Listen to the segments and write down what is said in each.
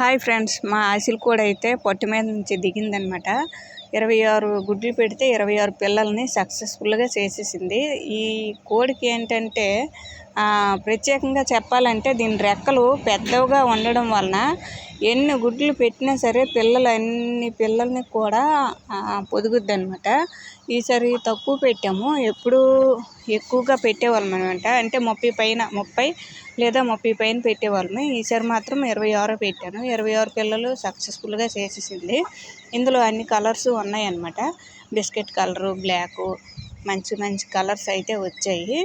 Hi friends మా ఆశలు కూడా అయితే పొట్టు మీద నుంచి దిగిందనమాట. ఇరవై ఆరు గుడ్లు పెడితే ఇరవై ఆరు పిల్లల్ని సక్సెస్ఫుల్గా చేసేసింది. ఈ కోడికి ఏంటంటే ప్రత్యేకంగా చెప్పాలంటే దీని రెక్కలు పెద్దవిగా ఉండడం వలన ఎన్ని గుడ్లు పెట్టినా సరే పిల్లలు అన్ని పిల్లల్ని కూడా పొదుగుద్ది అనమాట ఈసారి తక్కువ పెట్టాము. ఎప్పుడు ఎక్కువగా పెట్టేవాళ్ళం అనమాట అంటే ముప్పై పైన ముప్పై లేదా ముప్పై పైన పెట్టేవాళ్ళము. ఈసారి మాత్రం ఇరవై ఆరు పెట్టాను. ఇరవై ఆరు పిల్లలు సక్సెస్ఫుల్గా చేసేసింది. ఇందులో అన్ని కలర్స్ ఉన్నాయన్నమాట. బిస్కెట్ కలరు బ్లాకు మంచి మంచి కలర్స్ అయితే వచ్చాయి.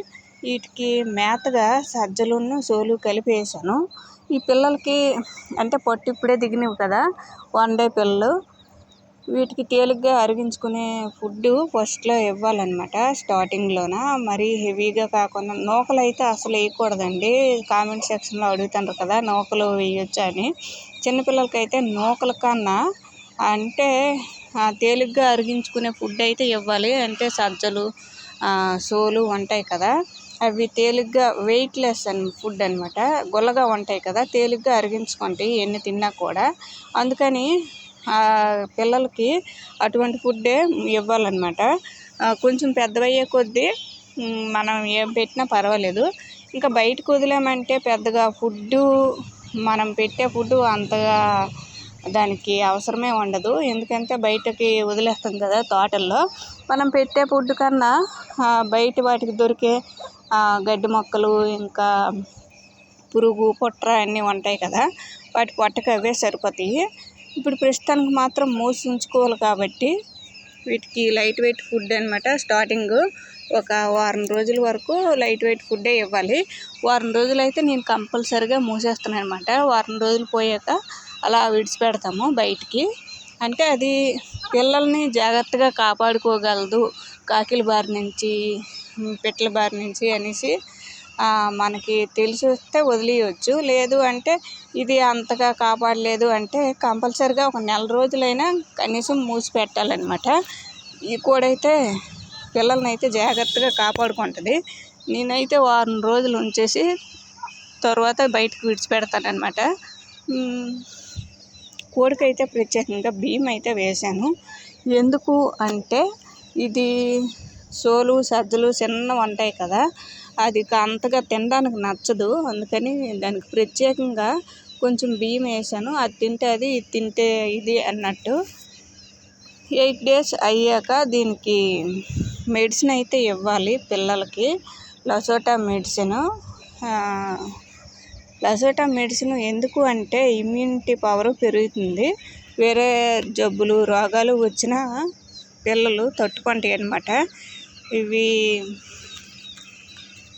వీటికి మేతగా సజ్జలును సోలు కలిపి వేసాను. ఈ పిల్లలకి అంటే పొట్టు ఇప్పుడే దిగినవి కదా వన్ డే పిల్లలు. వీటికి తేలిగ్గా అరిగించుకునే ఫుడ్ ఫస్ట్లో ఇవ్వాలన్నమాట స్టార్టింగ్లోన. మరీ హెవీగా కాకుండా నూకలు అయితే అసలు వేయకూడదండి. కామెంట్ సెక్షన్లో అడుగుతుండ్రు కదా నూకలు వేయొచ్చు అని. చిన్నపిల్లలకైతే నూకల కన్నా అంటే తేలిగ్గా అరిగించుకునే ఫుడ్ అయితే ఇవ్వాలి. అంటే సజ్జలు సోలు ఉంటాయి కదా. అవి తేలిగ్గా వెయిట్లెస్ అని ఫుడ్ అనమాట గుల్లగా ఉంటాయి కదా తేలిగ్గా అరిగించుకుంటాయి ఎన్ని తిన్నా కూడా. అందుకని పిల్లలకి అటువంటి ఫుడ్డే ఇవ్వాలన్నమాట. కొంచెం పెద్దవయ్యే కొద్దీ మనం ఏం పెట్టినా పర్వాలేదు. ఇంకా బయటకు వదిలామంటే పెద్దగా ఫుడ్డు మనం పెట్టే ఫుడ్ అంతగా దానికి అవసరమే ఉండదు. ఎందుకంటే బయటకి వదిలేస్తాం కదా తోటల్లో. మనం పెట్టే ఫుడ్ కన్నా బయట వాటికి దొరికే గడ్డి మొక్కలు ఇంకా పురుగు పుట్ర అన్నీ ఉంటాయి కదా వాటి పొట్టకి అవే సరిపోతాయి. ఇప్పుడు ప్రస్తుతానికి మాత్రం మూసి ఉంచుకోవాలి కాబట్టి వీటికి లైట్ వెయిట్ ఫుడ్ అనమాట స్టార్టింగ్ ఒక వారం రోజుల వరకు లైట్ వెయిట్ ఫుడ్డే ఇవ్వాలి. వారం రోజులు అయితే నేను కంపల్సరిగా మూసేస్తాను అనమాట వారం రోజులు పోయాక అలా విడిచిపెడతాము బయటికి. అంటే అది పిల్లల్ని జాగ్రత్తగా కాపాడుకోగలదు. కాకిల బారి నుంచి పిట్టల బారి నుంచి అనేసి మనకి తెలిసి వస్తే వదిలేయచ్చు. లేదు అంటే ఇది అంతగా కాపాడలేదు అంటే కంపల్సరిగా ఒక నెల రోజులైనా కనీసం మూసి పెట్టాలన్నమాట. ఈ కోడైతే పిల్లల్ని అయితే జాగ్రత్తగా కాపాడుకుంటుంది. నేనైతే వారం రోజులు ఉంచేసి తర్వాత బయటకు విడిచిపెడతానమాట కోడికైతే ప్రత్యేకంగా బియ్యం అయితే వేశాను. ఎందుకు అంటే ఇది సోలు సజ్జలు చిన్నవి ఉంటాయి కదా అది అంతగా తినడానికి నచ్చదు. అందుకని దానికి ప్రత్యేకంగా కొంచెం బియ్యం వేసాను. అది తింటే అది ఇది తింటే ఇది అన్నట్టు. ఎయిట్ డేస్ అయ్యాక దీనికి మెడిసిన్ అయితే ఇవ్వాలి పిల్లలకి. లసోటా మెడిసిన్. లసోటా మెడిసిన్ ఎందుకు అంటే ఇమ్యూనిటీ పవర్ పెరుగుతుంది. వేరే జబ్బులు రోగాలు వచ్చినా పిల్లలు తట్టుకుంటాయి అన్నమాట. ఇవి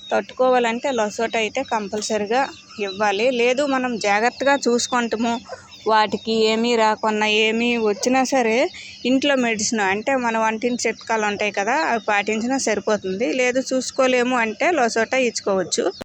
తట్టుకోవాలంటే లొసోట అయితే కంపల్సరిగా ఇవ్వాలి. లేదు మనం జాగ్రత్తగా చూసుకుంటాము. వాటికి ఏమీ రాకుండా ఏమీ వచ్చినా సరే ఇంట్లో మెడిసిన్ అంటే మన వంటింటి చిట్కాలు ఉంటాయి కదా అవి పాటించినా సరిపోతుంది. లేదు చూసుకోలేము అంటే లొసోట ఇచ్చుకోవచ్చు.